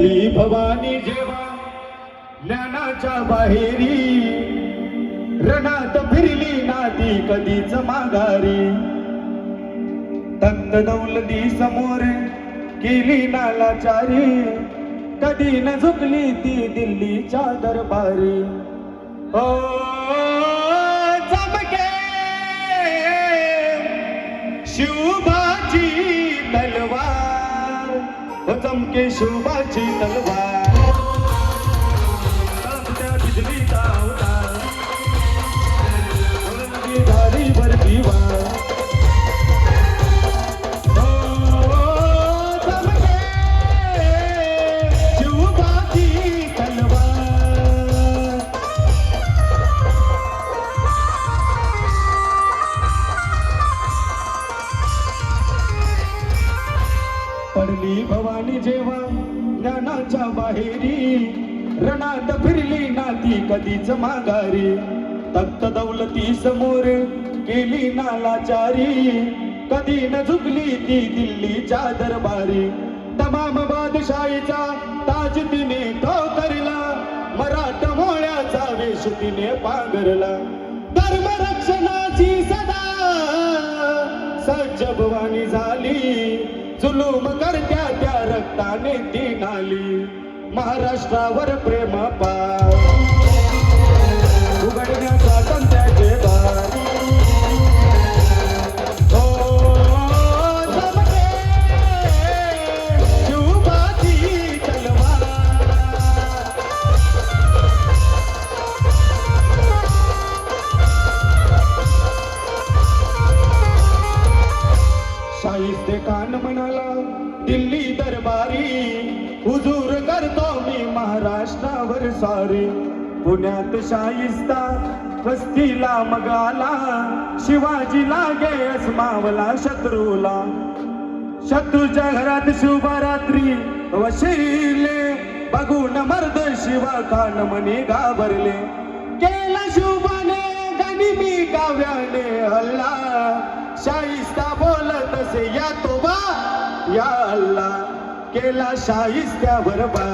पडली भवानी जेव्हा ज्ञानाच्या बाहेरी रणात फिरली नाती कधीच माघारी. तंत दौलती समोर केली नालाचारी कधी न झुकली ती दिल्लीच्या दरबारी. ओ चमके! शिवबाची तलवार चमके शिवबाची तलवार तापत्या पडली भवानी जेव्हा ज्ञानाच्या बाहेरी. रणात फिरली नाती कधीच माघारी. तख्त दौलती समोर केली नालाचारी. कधी न झुकली ती दिल्लीच्या दरबारी. तमाम बादशाहीचा ताज तिने तो करला. मराठा मोळ्याचा वेश तिने पांघरला. धर्मरक्षणाची सदा जुलूम करत्या त्या रक्ताने ती नाली महाराष्ट्रावर प्रेम पा शाहिस्ते म्हणाला दिल्ली दरबारी हुजूर करतो मी महाराष्ट्रावर सारी. पुण्यात शाहिस्ता वस्तीला मगाला शिवाजीला गे लागे अस्मावला शत्रूला. शत्रूच्या घरात शुभरात्री वशिले बघून मर्द शिवा खान म्हणे घाबरले. केला शुभाने गनिमी काव्याने हल्ला या अल्ला केला शाहिस्त्यावर बा